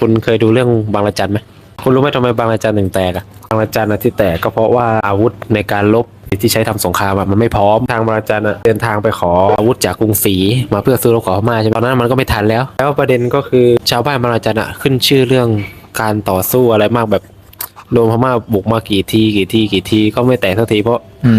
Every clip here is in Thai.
คุณเคยดูเรื่องบางระจันไหมคุณรู้ไหมทำไมบางระจันถึงแตกอะบางระจันอะที่แตกก็เพราะว่าอาวุธในการลบที่ใช้ทำสงครามอะมันไม่พร้อมทางบางระจันอะเดินทางไปขออาวุธจากกรุงศรีมาเพื่อซื้อรบของพม่าใช่ไหมตอนนั้นมันก็ไม่ทันแล้ว แล้วประเด็นก็คือชาวบ้านบางระจันอะขึ้นชื่อเรื่องการต่อสู้อะไรมากแบบโดนพม่าบุกมากี่ทีกี่ทีกี่ทีก็ไม่แตกสักทีเพราะอื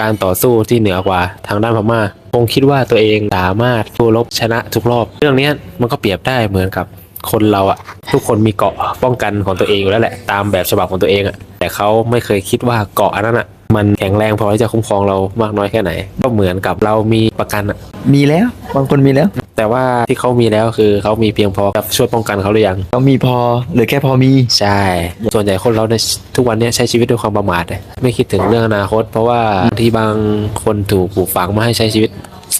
การต่อสู้ที่เหนือกว่าทางด้านพม่าคงคิดว่าตัวเองสามารถสู้รบชนะทุกรอบ เรื่องเนี้ยมันก็เปรียบได้เหมือนกับ คนเราอะทุกคนมีเกราะป้องกันของตัวเองอยู่แล้วแหละตามแบบฉบับของตัวเองอะแต่เขาไม่เคยคิดว่าเกราะอันนั้นอะมันแข็งแรงพอที่จะคุ้มครองเรามากน้อยแค่ไหน ก็เหมือนกับเรามีประกันอะมีแล้วบางคนมีแล้ว แต่ว่าที่เขามีแล้วคือเขามีเพียงพอกับช่วยป้องกันเขาหรือยังเขามีพอหรือแค่พอมีใช่ ส่วนใหญ่คนเราในทุกวันเนี้ยใช้ชีวิตด้วยความประมาทเลยไม่คิดถึงเรื่องอนาคต เพราะว่าบางที่บางคนถูกปลูกฝังมาให้ใช้ชีวิต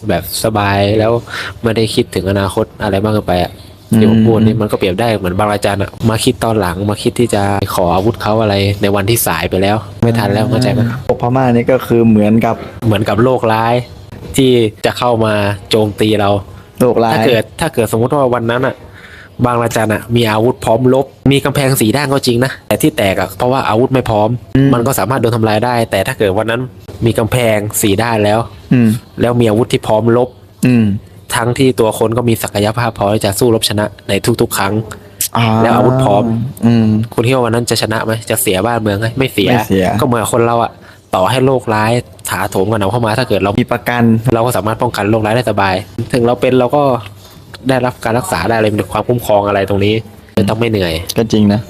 แบบสบายแล้วไม่ได้คิดถึงอนาคตอะไรมากเกินไปอะ ที่ผมพูดนี่มันก็เปรียบได้เหมือนบางอาจารย์อะมาคิดตอนหลังมาคิดที่จะขออาวุธเขาอะไรในวันที่สายไปแล้ว ไม่ทันแล้วเข้าใจไหมพวกพม่านี่ก็คือเหมือนกับเหมือนกับโรคร้าย ที่จะเข้ามาโจมตีเราโรคร้าถ้ายเกิดถ้าเกิดสมมติว่าวันนั้นอะบางระจันอะมีอาวุธพร้อมรบมีกำแพงสีด้านก็จริงนะ แต่ที่แตกอะเพราะว่าอาวุธไม่พร้อม มันก็สามารถโดนทำลายได้ แต่ถ้าเกิดวันนั้นมีกำแพงสีด้านแล้วอืมแล้วมีอาวุธที่พร้อมรบอืม ทั้งที่ตัวคนก็มีศักยภาพพอที่จะสู้รบชนะในทุก ๆ ครั้ง แล้วอาวุธพร้อม อืม คุณคิดว่าวันนั้นจะชนะไหมจะเสียบ้านเมืองไหมไม่เสีย ไม่เสีย ก็เหมือนกับคนเราอะต่อให้โรคร้ายถาโถมกันเอาเข้ามาถ้าเกิดเรา มีประกัน เราก็สามารถป้องกันโรคร้ายได้สบาย ถึงเราเป็นเราก็ได้รับการรักษาได้เลยมีความคุ้มครองอะไรตรงนี้ไม่ต้องไม่เหนื่อย ก็จริงนะ